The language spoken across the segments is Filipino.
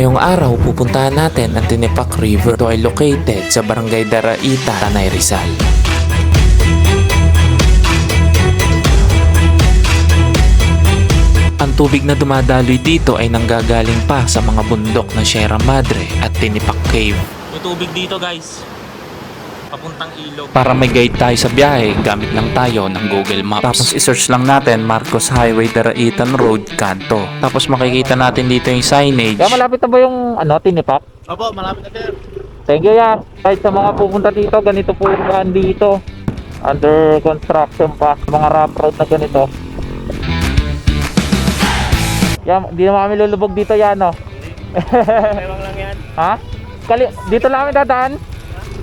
Ngayong araw, pupuntahan natin ang Tinipak River. Ito ay located sa Barangay Daraita, Tanay Rizal. Ang tubig na dumadaloy dito ay nanggagaling pa sa mga bundok ng Sierra Madre at Tinipak Cave. May tubig dito guys. Papuntang ilog. Para may guide tayo sa biyahe, gamit lang tayo ng Google Maps. Tapos isearch lang natin Marcos Highway Daraitan Road, Kanto. Tapos makikita natin dito yung signage. Kaya malapit na ba yung ano, tinipak? Opo, malapit na sir. Thank you, ya. Kahit sa mga pupunta dito, ganito po yung dito. Under construction pa. Mga rough road na ganito. Yan, di naman kami lulubog dito yan, no? Ewan lang yan. Ha? Kali dito lang kami dadaan?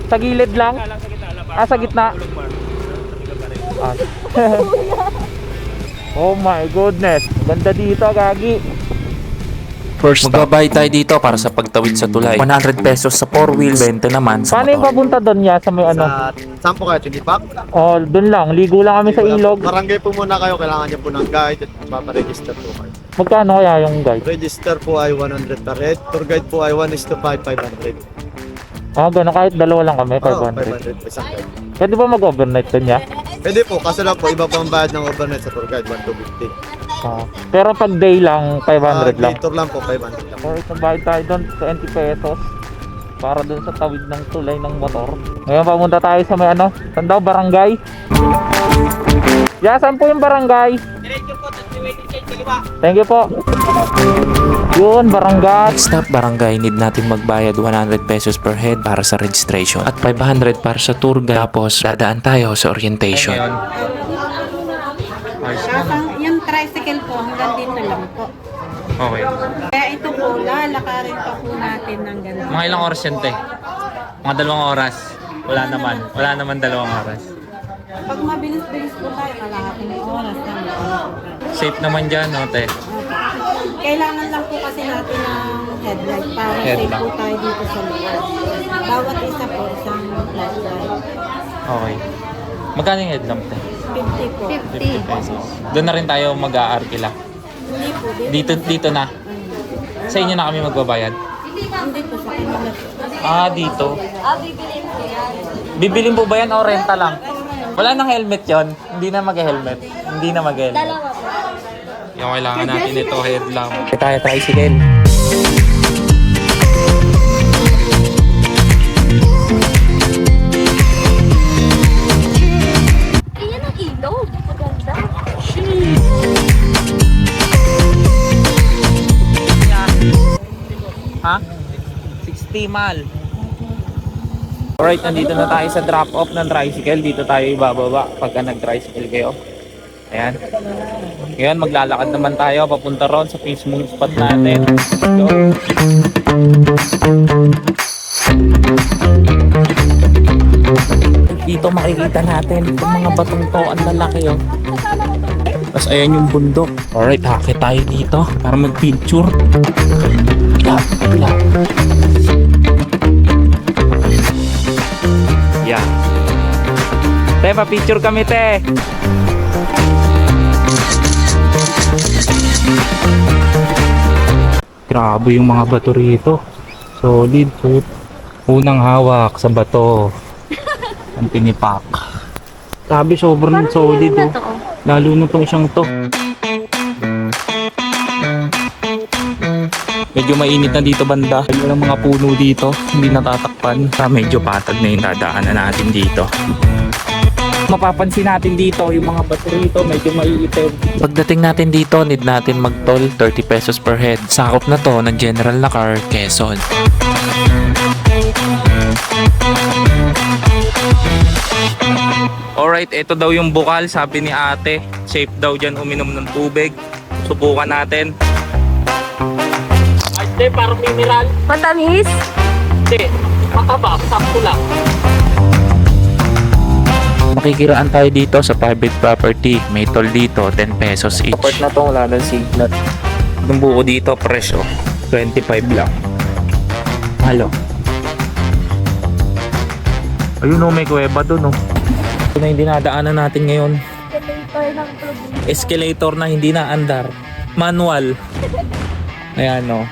Sa gilid lang? Lang sa gitna. Ah, sa gitna? Ah. oh my goodness. Ganda dito, Gagi. First Magbabayad tayo dito para sa pagtawid sa tulay. 100 pesos sa 4 wheels, 20 naman sa Paano yung motor. papunta doon ya sa may ano? Sa, saan po kayo? Tinipak? Oh, doon lang. Ligo lang kami sa ilog. Barangay po muna kayo. Kailangan niyo po ng guide at paparegister po kayo. Magkano kaya yung guide? Register po ay 100 per head. Tour guide po ay 1 is to 5, 500. Ah, gano'n. Kahit dalawa lang kami, Oo, 500. 500 po isang guide. Pwede ba mag-overnight doon ya? Pwede po, kaso lang po, iba po ang bayad ng overnight sa tour guide, 1 to 50. Ah. Pero pag day lang, 500 Ah, lang. day tour lang po, 500 lang. Or itong bayad tayo doon, 20 pesos. Para doon sa tawid ng tulay ng motor. Ngayon pamunta tayo sa may ano, saan daw, barangay? Ya, saan po yung barangay? Thank you po. Yun, barangay. Next stop, barangay, need natin magbayad 100 pesos per head para sa registration at 500 para sa tour guide. Tapos, dadaan tayo sa orientation. Kakang, yung tricycle po, hanggang dito lang po. Okay. Kaya ito po, lalakarin pa po natin ng ganun. Mga ilang oras yan, te? Mga dalawang oras. Wala naman. Wala naman dalawang oras. Pag mabilis-bilis po tayo, kalahating oras na. Safe naman dyan, no, te? Kailangan lang po kasi natin ng headlight para safe Headlight. po tayo dito sa lugar. Bawat isa po, isang flashlight. Okay. Magkano yung headlamp, te? 50 po. 50 pesos. Doon na rin tayo mag-aarkila. Hindi po, dito. Dito, na. Sa inyo na kami magbabayad. Hindi po sa po. Ah, dito. Bibilin po ba yan o renta lang? Wala nang helmet yon. Hindi na mag-helmet. Hindi na mag-helmet. Yung kailangan natin ito, headlamp. Tayo Ken. Iyan ang ilog. Maganda. Ha? 60 mal. Alright, nandito na tayo sa drop off ng tricycle. Dito tayo ibababa pagka nag-tricycle kayo. Ayan. Ngayon, maglalakad naman tayo papunta ron sa mismong spot natin. Go. Dito makikita natin itong mga batong to. Ang lalaki oh. Tapos ayan yung bundok. Alright, hakit tayo dito para mag-picture. Yeah, yeah. Yeah. Te, pa-picture kami, te. Grabe yung mga bato rito. Solid, solid. Unang hawak sa bato. Ang tinipak. Grabe, sobrang solid oh. Lalo na tong isang to. Medyo mainit na dito banda. Walang mga puno dito. Hindi natatakpan. Ah, medyo patag na yung dadaanan natin dito. Mapapansin natin dito, yung mga bato rito, medyo maiitim. Pagdating natin dito, need natin mag-toll 30 pesos per head. Sakop na to ng general na car, Quezon. Alright, ito daw yung bukal. Sabi ni ate, safe daw dyan uminom ng tubig. Subukan natin. Ate, parang mineral. Matamis? Hindi, mataba. Sakto lang. Makikiraan tayo dito sa private property. May toll dito, 10 pesos each. Part na to, wala nang signal. Yung buko dito, presyo. 25 lang. Halo. Ayun o, may kuweba dun o. Ito na yung dinadaanan natin ngayon. Escalator na hindi na andar. Manual. Ayan o.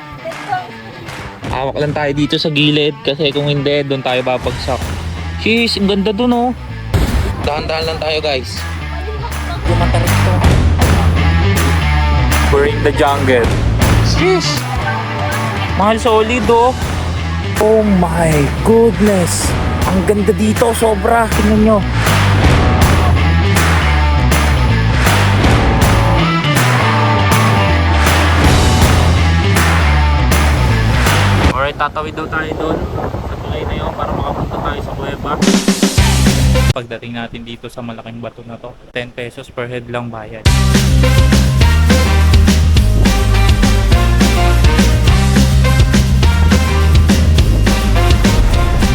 Hawak lang tayo dito sa gilid kasi kung hindi, doon tayo babagsak. Jeez, ang ganda dun oh. Dahan-dahan lang tayo guys. We're in the jungle. Jeez! Mahal solid oh. Oh my goodness! Ang ganda dito, sobra. Tingnan nyo. Alright, tatawid daw tayo doon sa tulay na yun para makapunta tayo sa kuweba. Pagdating natin dito sa malaking bato na to, 10 pesos per head lang bayad.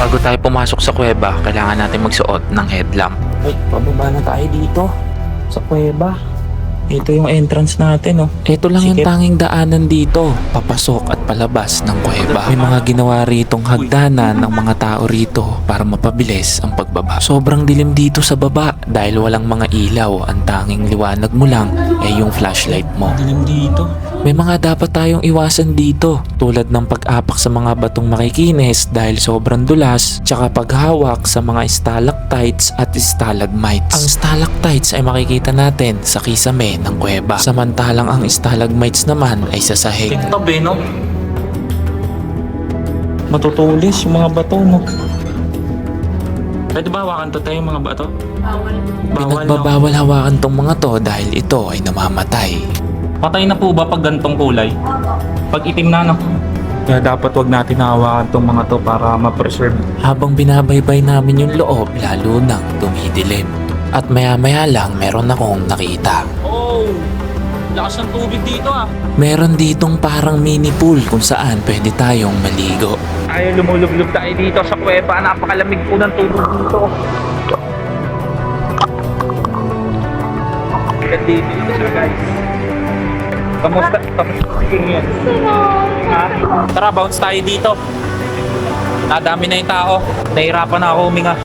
Bago tayo pumasok sa kuweba, kailangan natin magsuot ng headlamp. Ay, pababa na tayo dito. Sa kuweba. Ito yung entrance natin oh. Ito lang yung Sikip. tanging daanan dito, papasok at palabas ng kuweba. May mga ginawa ritong hagdanan ng mga tao rito para mapabilis ang pagbaba. Sobrang dilim dito sa baba dahil walang mga ilaw. Ang tanging liwanag mo lang ay yung flashlight mo. Dilim dito. May mga dapat tayong iwasan dito tulad ng pag-apak sa mga batong makikinis dahil sobrang dulas tsaka paghawak sa mga stalactites at stalagmites. Ang stalactites ay makikita natin sa kisame ng kuweba samantalang ang stalagmites naman ay sa sahig. No? Matutulis yung mga bato no? Pwede ba hawakan to tayo mga bato? Bawal. Bawal no? Pinagbabawal hawakan tong mga to dahil ito ay namamatay. Patay na po ba pag gantong kulay? Pag itim na no? Kaya dapat wag natin hawakan tong mga to para ma-preserve. Habang binabaybay namin yung loob lalo nang dumidilim. At maya maya lang meron akong nakita. Oh! Lakas ng tubig dito ah! Meron ditong parang mini pool kung saan pwede tayong maligo. Tayo lumulublob tayo dito sa kuweba. Napakalamig po ng tubig dito. Ganda dito siya guys. Kamusta? Kamusta yun? Ha? Tara, bounce tayo dito. Nadami na yung tao. Nahirapan na ako huminga.